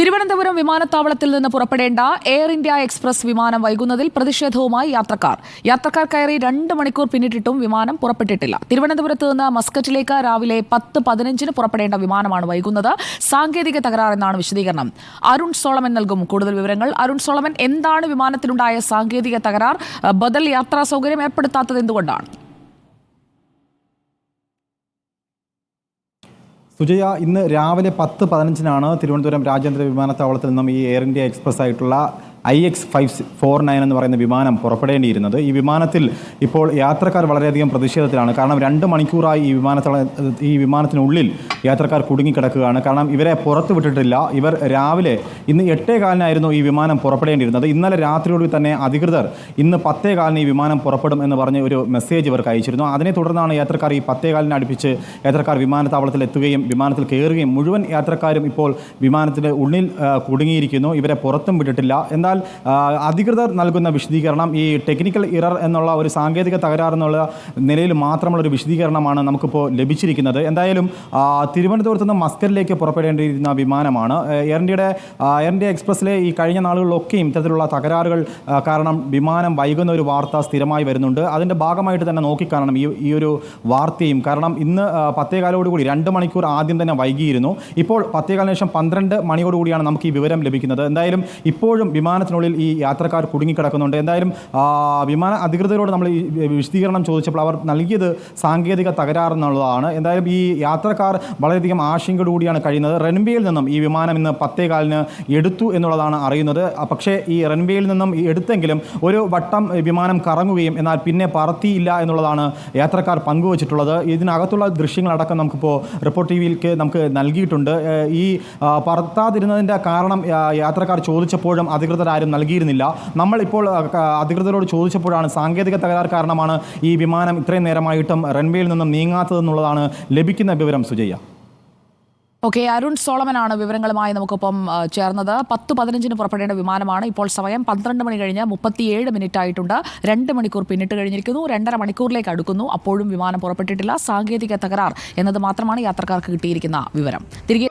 തിരുവനന്തപുരം വിമാനത്താവളത്തിൽ നിന്ന് പുറപ്പെടേണ്ട air India express വിമാനം വൈകുന്നതിൽ പ്രതിഷേധവുമായി യാത്രക്കാർ. യാത്രക്കാർ കയറി രണ്ട് മണിക്കൂർ പിന്നിട്ടിട്ടും വിമാനം പുറപ്പെട്ടിട്ടില്ല. തിരുവനന്തപുരത്ത് നിന്ന് മസ്കറ്റിലേക്ക് രാവിലെ പത്ത് പതിനഞ്ചിന് പുറപ്പെടേണ്ട വിമാനമാണ് വൈകുന്നത്. സാങ്കേതിക തകരാറെന്നാണ് വിശദീകരണം. അരുൺ സോളമൻ നൽകും കൂടുതൽ വിവരങ്ങൾ. അരുൺ സോളമൻ എന്താണ് വിമാനത്തിലുണ്ടായ സാങ്കേതിക തകരാർ? ബദൽ യാത്രാ സൗകര്യം ഏർപ്പെടുത്താത്തത് എന്തുകൊണ്ടാണ് സുജയ ഇന്ന് രാവിലെ പത്ത് പതിനഞ്ചിനാണ് തിരുവനന്തപുരം രാജ്യാന്തര വിമാനത്താവളത്തിൽ നിന്നും ഈ എയർ ഇന്ത്യ എക്സ്പ്രസ് ആയിട്ടുള്ള I X five four nine എന്ന് പറയുന്ന വിമാനം പുറപ്പെടേണ്ടിയിരുന്നത്. ഈ വിമാനത്തിൽ ഇപ്പോൾ യാത്രക്കാർ വളരെയധികം പ്രതിഷേധത്തിലാണ്. കാരണം രണ്ട് മണിക്കൂറായി ഈ വിമാനത്തള ഈ വിമാനത്തിനുള്ളിൽ യാത്രക്കാർ കുടുങ്ങിക്കിടക്കുകയാണ്. കാരണം ഇവരെ പുറത്തു വിട്ടിട്ടില്ല. ഇവർ രാവിലെ ഇന്ന് എട്ടേ കാലിനായിരുന്നു ഈ വിമാനം പുറപ്പെടേണ്ടിയിരുന്നത്. ഇന്നലെ രാത്രിയോടുകൂടി തന്നെ അധികൃതർ ഇന്ന് പത്തേ കാലിന് ഈ വിമാനം പുറപ്പെടും എന്ന് പറഞ്ഞ് ഒരു മെസ്സേജ് ഇവർക്ക് അയച്ചിരുന്നു. അതിനെ തുടർന്നാണ് യാത്രക്കാർ ഈ പത്തേ കാലിന് അടുപ്പിച്ച് യാത്രക്കാർ വിമാനത്താവളത്തിൽ എത്തുകയും വിമാനത്തിൽ കയറുകയും മുഴുവൻ യാത്രക്കാരും ഇപ്പോൾ വിമാനത്തിന്റെ ഉള്ളിൽ കുടുങ്ങിയിരിക്കുന്നു. ഇവരെ പുറത്തും വിട്ടിട്ടില്ല. എന്നാൽ അധികൃതർ നൽകുന്ന വിശദീകരണം ഈ ടെക്നിക്കൽ ഇറർ എന്നുള്ള ഒരു സാങ്കേതിക തകരാർ എന്നുള്ള നിലയിൽ മാത്രമുള്ള ഒരു വിശദീകരണമാണ് നമുക്കിപ്പോൾ ലഭിച്ചിരിക്കുന്നത്. എന്തായാലും തിരുവനന്തപുരത്ത് നിന്ന് മസ്കറിലേക്ക് പുറപ്പെടേണ്ടിയിരുന്ന വിമാനമാണ്. എയർ ഇന്ത്യയുടെ എയർ ഇന്ത്യ എക്സ്പ്രസ്സിലെ ഈ കഴിഞ്ഞ നാളുകളിലൊക്കെയും ഇത്തരത്തിലുള്ള തകരാറുകൾ കാരണം വിമാനം വൈകുന്ന ഒരു വാർത്ത സ്ഥിരമായി വരുന്നുണ്ട്. അതിന്റെ ഭാഗമായിട്ട് തന്നെ നോക്കിക്കാണണം ഈ ഈ ഒരു വാർത്തയും. കാരണം ഇന്ന് പത്തേകാലോടുകൂടി രണ്ട് മണിക്കൂർ ആദ്യം തന്നെ വൈകിയിരുന്നു. ഇപ്പോൾ പത്തേകാലിന് ശേഷം പന്ത്രണ്ട് മണിയോടുകൂടിയാണ് നമുക്ക് ഈ വിവരം ലഭിക്കുന്നത്. എന്തായാലും ഇപ്പോഴും വിമാനത്തിനുള്ളിൽ ഈ യാത്രക്കാർ കുടുങ്ങിക്കിടക്കുന്നുണ്ട്. എന്തായാലും വിമാന അധികൃതരോട് നമ്മൾ ഈ വിശദീകരണം ചോദിച്ചപ്പോൾ അവർ നൽകിയത് സാങ്കേതിക തകരാറെന്നുള്ളതാണ്. എന്തായാലും ഈ യാത്രക്കാർ വളരെയധികം ആശങ്കയോടുകൂടിയാണ് കഴിയുന്നത്. റൺവേയിൽ നിന്നും ഈ വിമാനം ഇന്ന് പത്തേകാലിന് എടുത്തു എന്നുള്ളതാണ് അറിയുന്നത്. പക്ഷേ ഈ റൺവേയിൽ നിന്നും എടുത്തെങ്കിലും ഒരു വട്ടം വിമാനം കറങ്ങുകയും എന്നാൽ പിന്നെ പറത്തിയില്ല എന്നുള്ളതാണ് യാത്രക്കാർ പങ്കുവച്ചിട്ടുള്ളത്. ഇതിനകത്തുള്ള ദൃശ്യങ്ങളടക്കം നമുക്കിപ്പോൾ റിപ്പോർട്ട് ടി വിയിലേക്ക് നമുക്ക് നൽകിയിട്ടുണ്ട്. ഈ പറത്താതിരുന്നതിന്റെ കാരണം യാത്രക്കാർ ചോദിച്ചപ്പോഴും അധികൃതർ ആരും നൽകിയിരുന്നില്ല. നമ്മളിപ്പോൾ അധികൃതരോട് ചോദിച്ചപ്പോഴാണ് സാങ്കേതിക തകരാർ കാരണമാണ് ഈ വിമാനം ഇത്രയും നേരമായിട്ടും റൺവേയിൽ നിന്നും നീങ്ങാത്തതെന്നുള്ളതാണ് ലഭിക്കുന്ന വിവരം സുജയ്യ. ഓക്കെ അരുൺ സോളമനാണ് വിവരങ്ങളുമായി നമുക്കിപ്പം ചേർന്നത്. പത്ത് പതിനഞ്ചിന് പുറപ്പെടേണ്ട വിമാനമാണ്. ഇപ്പോൾ സമയം പന്ത്രണ്ട് മണി കഴിഞ്ഞ് മുപ്പത്തിയേഴ് മിനിറ്റ് ആയിട്ടുണ്ട് രണ്ട് മണിക്കൂർ പിന്നിട്ട് കഴിഞ്ഞിരിക്കുന്നു. രണ്ടര മണിക്കൂറിലേക്ക് അടുക്കുന്നു. അപ്പോഴും വിമാനം പുറപ്പെട്ടിട്ടില്ല. സാങ്കേതിക തകരാർ എന്നത് മാത്രമാണ് യാത്രക്കാർക്ക് കിട്ടിയിരിക്കുന്ന വിവരം. തിരികെ